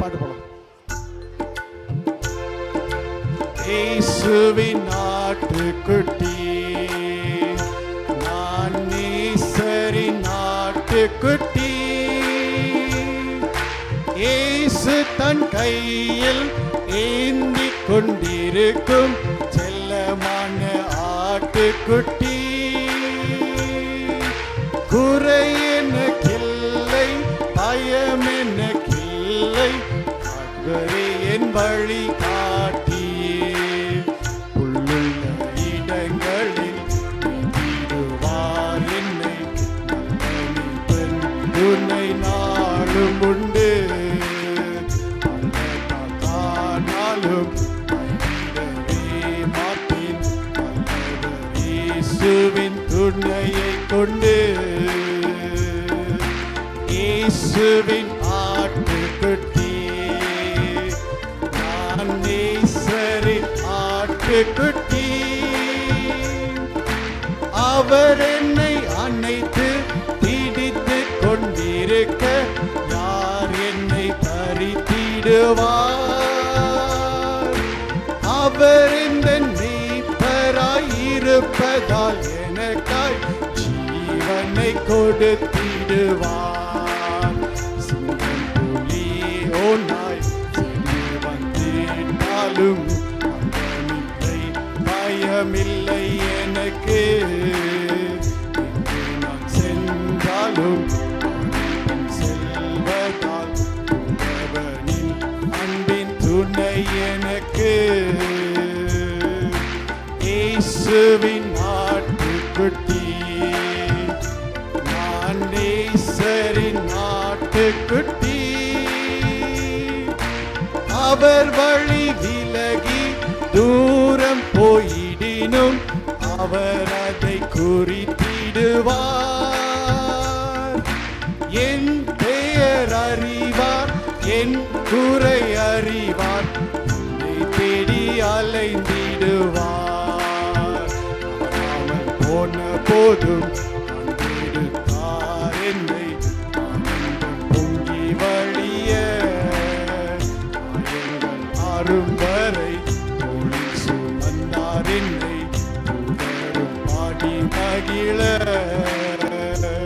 பாட்டு போலாம் இயேசுவின் நாட்டுக்குட்டி நான் நேசரின் நாட்டுக்குட்டி இயேசு தன் கையில் ஏந்தி கொண்டிருக்கும் செல்லமான ஆட்டுக்குட்டி குறை வழி காட்டியே உள்ளுள்ள இடங்களில் நீடுவார் என்னை நல்லனிப்பன் நாளும் உண்டு காணாலும் இயேசுவின் துணையை கொண்டு இயேசுவின் எனக்கு குட்டி. அவர் என்னை அணைத்து பீடித்து கொண்டிருக்க யார் என்னை பறித்திடுவார் அவர் இந்த நீப்பராய் இருப்பதால் எனக்காய் ஜீவனை கொடுத்திடுவார். சிங்கம் புலி ஓனாய் சென்று வந்திட்டாலும் பயமில்லை எனக்கு. நான் சென்றாலும் செல்வதால் உழவனின் அன்பின் துணை எனக்கு. இயேசுவின் நாட்டுக்குட்டி நான் நேசரின் நாட்டுக்குட்டி அவர் வழி விலகி தூரம் போய் போயிடினும் அவர் அதை குறிப்பிடுவார். என் பெயர் அறிவார் என் குறை அறிவார் தேடி அலைந்திடுவார். காணாமல் போன போதும் கண்டெடுத்தார் பொங்கி வழிய காயங்கள்